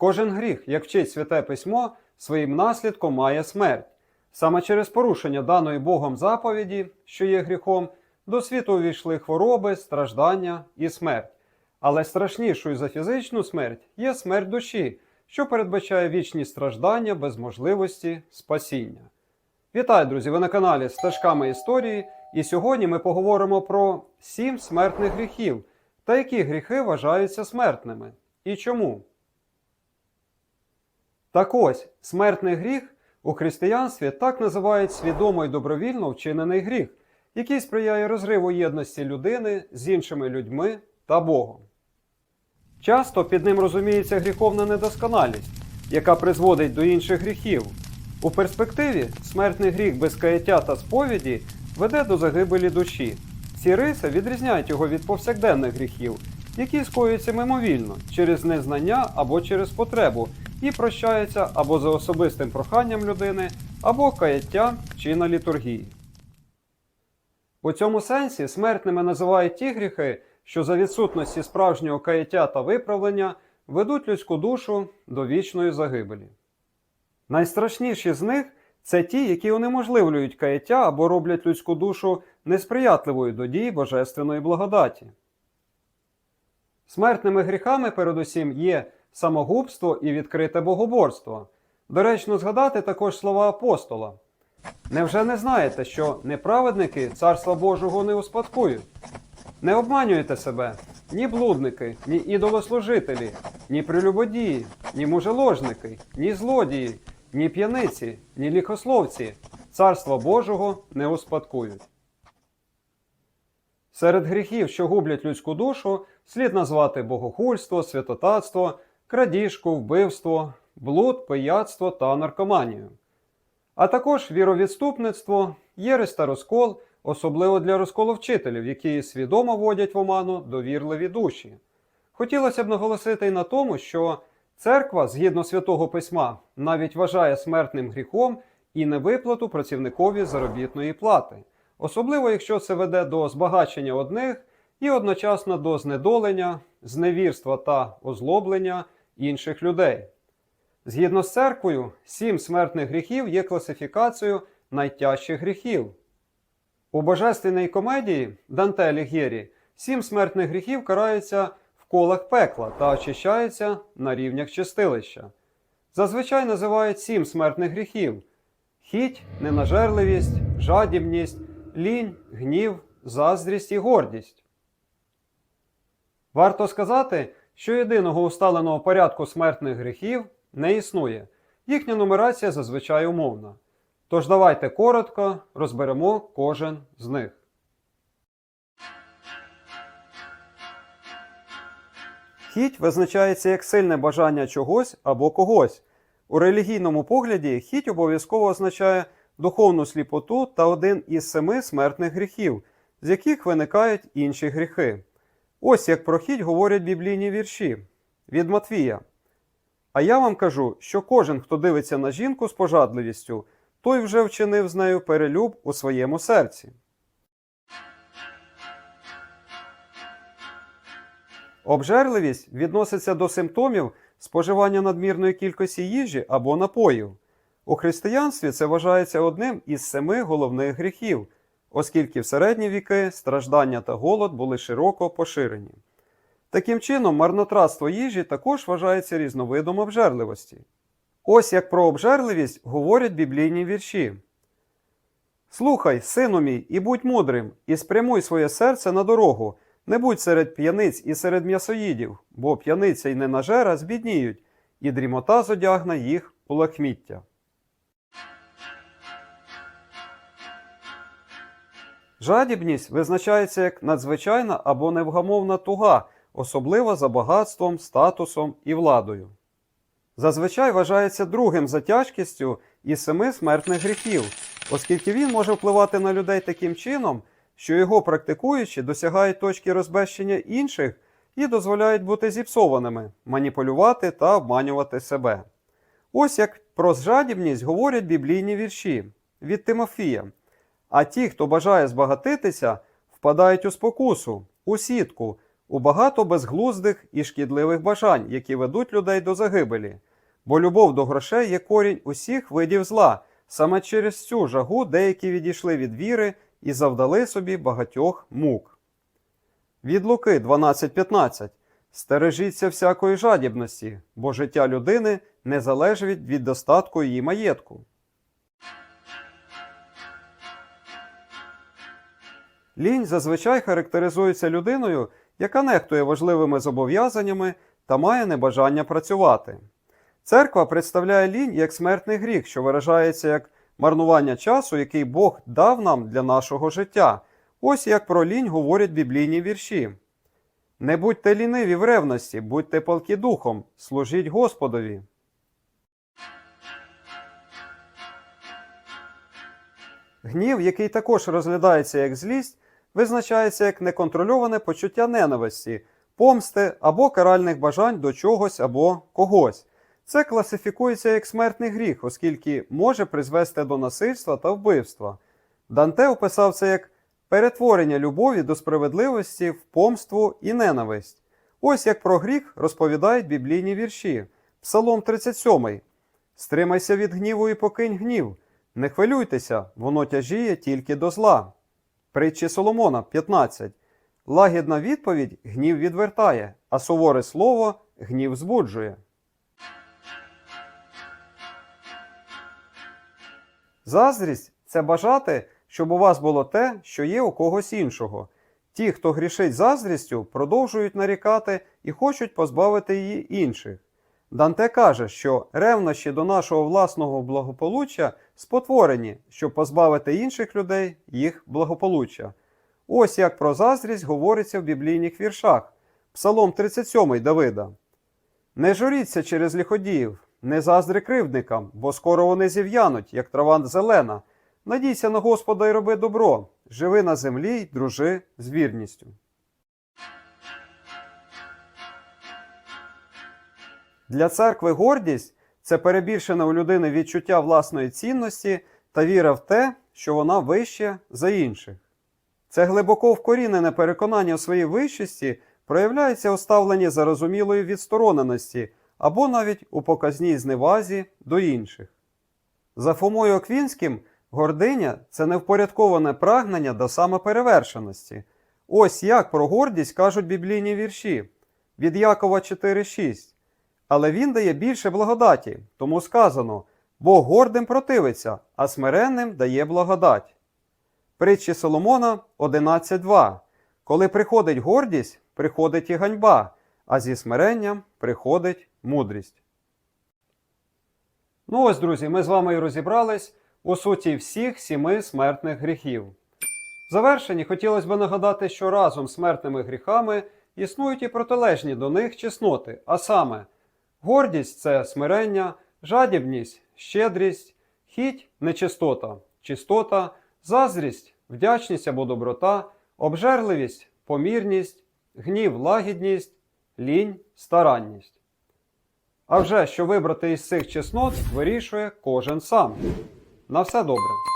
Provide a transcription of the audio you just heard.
Кожен гріх, як вчить Святе Письмо, своїм наслідком має смерть. Саме через порушення даної Богом заповіді, що є гріхом, до світу увійшли хвороби, страждання і смерть. Але страшнішою за фізичну смерть є смерть душі, що передбачає вічні страждання без можливості спасіння. Вітаю, друзі! Ви на каналі Стежками історії, і сьогодні ми поговоримо про сім смертних гріхів та які гріхи вважаються смертними і чому. Так ось, смертний гріх у християнстві так називають свідомо і добровільно вчинений гріх, який сприяє розриву єдності людини з іншими людьми та Богом. Часто під ним розуміється гріховна недосконалість, яка призводить до інших гріхів. У перспективі смертний гріх без каяття та сповіді веде до загибелі душі. Ці риси відрізняють його від повсякденних гріхів, які скоюються мимовільно через незнання або через потребу і прощаються або за особистим проханням людини, або каяття чи на літургії. У цьому сенсі смертними називають ті гріхи, що за відсутності справжнього каяття та виправлення ведуть людську душу до вічної загибелі. Найстрашніші з них це ті, які унеможливлюють каяття або роблять людську душу несприятливою до дій божественної благодаті. Смертними гріхами, передусім, є самогубство і відкрите богоборство. Доречно згадати також слова апостола. Невже не знаєте, що неправедники Царства Божого не успадкують? Не обманюйте себе, ні блудники, ні ідолослужителі, ні прелюбодії, ні мужеложники, ні злодії, ні п'яниці, ні ліхословці Царства Божого не успадкують. Серед гріхів, що гублять людську душу, слід назвати богохульство, святотатство, крадіжку, вбивство, блуд, пияцтво та наркоманію. А також віровідступництво, єресь та розкол, особливо для розколу вчителів, які свідомо вводять в оману довірливі душі. Хотілося б наголосити й на тому, що церква, згідно святого письма, навіть вважає смертним гріхом і невиплату працівникові заробітної плати, особливо якщо це веде до збагачення одних і одночасно до знедолення, зневірства та озлоблення інших людей. Згідно з церквою, сім смертних гріхів є класифікацією найтяжчих гріхів. У божественній комедії Данте Алігєрі сім смертних гріхів караються в колах пекла та очищаються на рівнях чистилища. Зазвичай називають сім смертних гріхів: хіть, ненажерливість, жадібність, лінь, гнів, заздрість і гордість. Варто сказати, що єдиного усталеного порядку смертних гріхів не існує. Їхня нумерація зазвичай умовна. Тож давайте коротко розберемо кожен з них. Хіть визначається як сильне бажання чогось або когось. У релігійному погляді хіть обов'язково означає духовну сліпоту та один із семи смертних гріхів, з яких виникають інші гріхи. Ось як про хіть говорять біблійні вірші від Матвія. А я вам кажу, що кожен, хто дивиться на жінку з пожадливістю, той вже вчинив з нею перелюб у своєму серці. Обжерливість відноситься до симптомів споживання надмірної кількості їжі або напоїв. У християнстві це вважається одним із семи головних гріхів, оскільки в середні віки страждання та голод були широко поширені. Таким чином, марнотратство їжі також вважається різновидом обжерливості. Ось як про обжерливість говорять біблійні вірші. Слухай, сину мій, і будь мудрим, і спрямуй своє серце на дорогу, не будь серед п'яниць і серед м'ясоїдів, бо п'яниця й ненажера збідніють, і дрімота зодягне їх у лахміття. Жадібність визначається як надзвичайна або невгамовна туга, особливо за багатством, статусом і владою. Зазвичай вважається другим за тяжкістю із семи смертних гріхів, оскільки він може впливати на людей таким чином, що його практикуючи досягають точки розбещення інших і дозволяють бути зіпсованими, маніпулювати та обманювати себе. Ось як про жадібність говорять біблійні вірші від Тимофія. А ті, хто бажає збагатитися, впадають у спокусу, у сітку, у багато безглуздих і шкідливих бажань, які ведуть людей до загибелі. Бо любов до грошей є корінь усіх видів зла. Саме через цю жагу деякі відійшли від віри і завдали собі багатьох мук. Від Луки 12.15 Стережіться всякої жадібності, бо життя людини не залежить від достатку її маєтку. Лінь зазвичай характеризується людиною, яка нехтує важливими зобов'язаннями та має небажання працювати. Церква представляє лінь як смертний гріх, що виражається як марнування часу, який Бог дав нам для нашого життя. Ось як про лінь говорять біблійні вірші. Не будьте ліниві в ревності, будьте палкі духом, служіть Господові. Гнів, який також розглядається як злість, визначається як неконтрольоване почуття ненависті, помсти або каральних бажань до чогось або когось. Це класифікується як смертний гріх, оскільки може призвести до насильства та вбивства. Данте описав це як перетворення любові до справедливості в помству і ненависть. Ось як про гріх розповідають біблійні вірші. Псалом 37. Стримайся від гніву і покинь гнів. Не хвилюйтеся, воно тяжіє тільки до зла. Притчі Соломона 15. Лагідна відповідь гнів відвертає, а суворе слово гнів збуджує. Заздрість це бажати, щоб у вас було те, що є у когось іншого. Ті, хто грішить заздрістю, продовжують нарікати і хочуть позбавити її інших. Данте каже, що ревнощі до нашого власного благополуччя спотворені, щоб позбавити інших людей їх благополуччя. Ось як про заздрість говориться в біблійних віршах. Псалом 37 Давида. Не журіться через лиходіїв, не заздри кривдникам, бо скоро вони зів'януть, як трава зелена. Надійся на Господа і роби добро, живи на землі й дружи з вірністю. Для церкви гордість це перебільшене у людини відчуття власної цінності та віра в те, що вона вища за інших. Це глибоко вкорінене переконання у своїй вищості проявляється у ставленні зарозумілої відстороненості або навіть у показній зневазі до інших. За Фомою Оквінським, гординя це невпорядковане прагнення до самоперевершеності. Ось як про гордість кажуть біблійні вірші від Якова 4.6. Але він дає більше благодаті, тому сказано: Бог гордим противиться, а смиренним дає благодать. Притчі Соломона 11.2. Коли приходить гордість, приходить і ганьба, а зі смиренням приходить мудрість. Ну ось, друзі, ми з вами і розібрались у суті всіх сіми смертних гріхів. В завершенні хотілося б нагадати, що разом з смертними гріхами існують і протилежні до них чесноти, а саме, гордість це смирення, жадібність, щедрість, хіть нечистота, чистота, заздрість, вдячність або доброта, обжерливість, помірність, гнів, лагідність, лінь, старанність. А вже що вибрати із цих чеснот, вирішує кожен сам. На все добре.